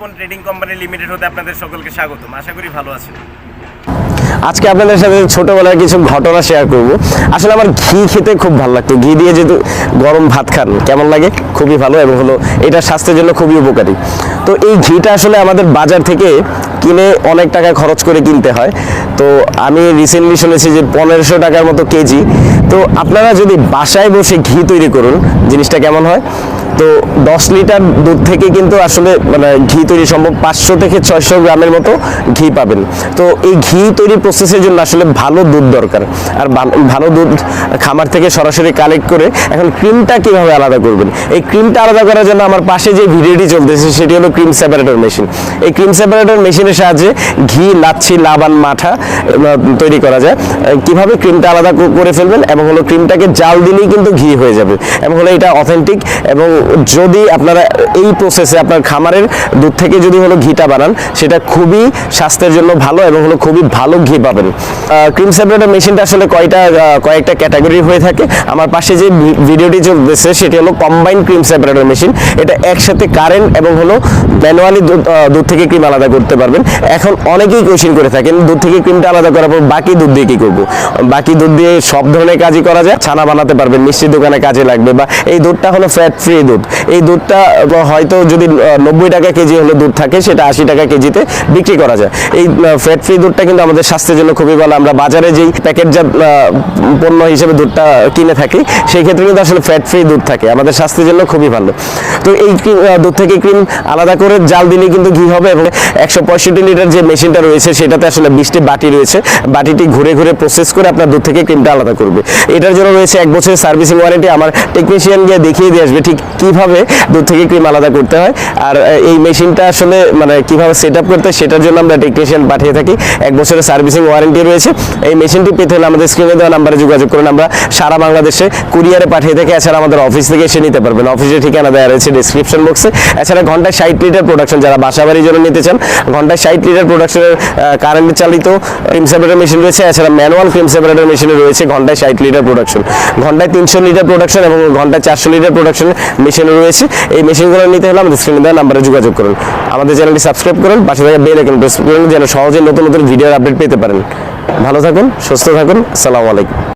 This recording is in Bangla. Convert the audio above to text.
রিপন ট্রেডিং কোম্পানি লিমিটেড হতে আপনাদের সকলকে স্বাগতম। আশা করি ভালো আছেন। আজকে আপনাদের সাথে ছোটবেলার কিছু ঘটনা শেয়ার করব। আসলে আমার ঘি খেতে খুব ভালো লাগতো। ঘি দিয়ে যেহেতু গরম ভাত খান, কেমন লাগে? খুবই ভালো এবং হলো এটা স্বাস্থ্যের জন্য খুবই উপকারী। তো এই ঘিটা আসলে আমাদের বাজার থেকে কিনে অনেক টাকা খরচ করে কিনতে হয়। তো আমি রিসেন্টলি শুনেছি যে পনেরোশো টাকার মতো কেজি। তো আপনারা যদি বাসায় বসে ঘি তৈরি করুন, জিনিসটা কেমন হয়? তো দশ লিটার দুধ থেকে কিন্তু আসলে মানে ঘি তৈরি সম্ভব। পাঁচশো থেকে ছয়শো গ্রামের মতো ঘি পাবেন। তো এই ঘি তৈরি প্রসেসের জন্য আসলে ভালো দুধ দরকার। আর ভালো- দুধ খামার থেকে সরাসরি কালেক্ট করে এখন ক্রিমটা কীভাবে আলাদা করবেন? এই ক্রিমটা আলাদা করার জন্য আমার পাশে যে ভিডিওটি চলতেছে, সেটি হলো ক্রিম সেপারেটর মেশিন এই ক্রিম সেপারেটর মেশিনের সাহায্যে ঘি, লাচ্ছি, লাবান মাঠা তৈরি করা যায়। কীভাবে ক্রিমটা আলাদা করে ফেলবেন? এবং হলো ক্রিমটাকে জাল দিলেই কিন্তু ঘি হয়ে যাবে। এবং হলো এটা অথেন্টিক এবং যদি আপনারা এই প্রসেসে আপনার খামারের দুধ থেকে যদি হলো ঘিটা বানান, সেটা খুবই স্বাস্থ্যের জন্য ভালো এবং হলো খুবই ভালো ঘি পাবেন। ক্রিম সেপারেটর মেশিনটা আসলে কয়টা কয়েকটা ক্যাটাগরি হয়ে থাকে। আমার পাশে যে ভিডিওটি চলতেছে, সেটি হলো কম্বাইন ক্রিম সেপারেটর মেশিন এটা একসাথে কারেন্ট এবং হলো ম্যানুয়ালি দুধ থেকে ক্রিম আলাদা করতে পারবেন। এখন অনেকেই কোশ্চিন করে থাকেন, দুধ থেকে ক্রিমটা আলাদা করার পর বাকি দুধ দিয়ে কী করব? বাকি দুধ দিয়ে সব ধরনের কাজই করা যায়। ছানা বানাতে পারবেন, মিষ্টির দোকানে কাজে লাগবে বা এই দুধটা হলো ফ্যাট ফ্রি দুধ। এই দুধটা হয়তো যদি নব্বই টাকা কেজি হলে দুধ থাকে, সেটা আশি টাকা কেজিতে বিক্রি করা যায়। এই ফ্যাট ফ্রি দুধটা কিন্তু আমাদের স্বাস্থ্যের জন্য খুবই ভালো। আমরা বাজারে যেই প্যাকেটজাত পণ্য হিসেবে দুধটা কিনে থাকি, সেই ক্ষেত্রে কিন্তু আসলে ফ্যাট ফ্রি দুধ থাকে। আমাদের স্বাস্থ্যের জন্য খুবই ভালো। তো এই দুধ থেকে ক্রিম আলাদা করে জাল দিলে কিন্তু ঘি হবে এবং একশো পঁয়ষট্টি লিটার যে মেশিনটা রয়েছে, সেটাতে আসলে বিশটি বাটি রয়েছে। বাটিটি ঘুরে ঘুরে প্রসেস করে আপনার দুধ থেকে ক্রিমটা আলাদা করবে। এটার জন্য রয়েছে এক বছরের সার্ভিসিং ওয়ারেন্টি আমার টেকনিশিয়ান গিয়ে দেখিয়ে দিয়ে আসবে ঠিক কীভাবে দুধ থেকে ক্রিম আলাদা করতে হয়। আর এই মেশিনটা আসলে মানে কীভাবে সেট আপ করতে হয় সেটার জন্য আমরা টেকনিশিয়ান পাঠিয়ে থাকি। এক বছরের সার্ভিসিং ওয়ারেন্টি রয়েছে। এই মেশিনটি পেতে হলে আমাদের স্ক্রিনে দেওয়া নাম্বারে যোগাযোগ করুন। আমরা সারা বাংলাদেশে কুরিয়ারে পাঠিয়ে থাকি। এছাড়া আমাদের অফিস থেকে এসে নিতে পারবেন। অফিসের ঠিকানা দেওয়া রয়েছে ডিসক্রিপশন বক্সে এছাড়া ঘন্টায় ষাট লিটার প্রোডাকশন যারা বাসা বাড়ির জন্য নিতে চান, ঘন্টায় ষাট লিটার প্রোডাকশনের কারেন্ট চালিত ক্রিম সেপারেটর মেশিন রয়েছে। এছাড়া ম্যানুয়াল ক্রিম সেপারেটর মেশিনে রয়েছে। ঘন্টায় ষাট লিটার প্রোডাকশন ঘন্টায় তিনশো লিটার প্রোডাকশন এবং ঘন্টায় চারশো লিটার প্রোডাকশন মেশিনে রয়েছে, এই মেশিনগুলো নিতে হলে আমাদের স্ক্রিনে দেওয়া নাম্বারে যোগাযোগ করুন। আমাদের চ্যানেলটি সাবস্ক্রাইব করুন, পাশে থাকা বেল আইকন প্রেস করুন, যেন সহজে নতুন নতুন ভিডিওর আপডেট পেতে পারেন। ভালো থাকুন, সুস্থ থাকুন, আসসালামু আলাইকুম।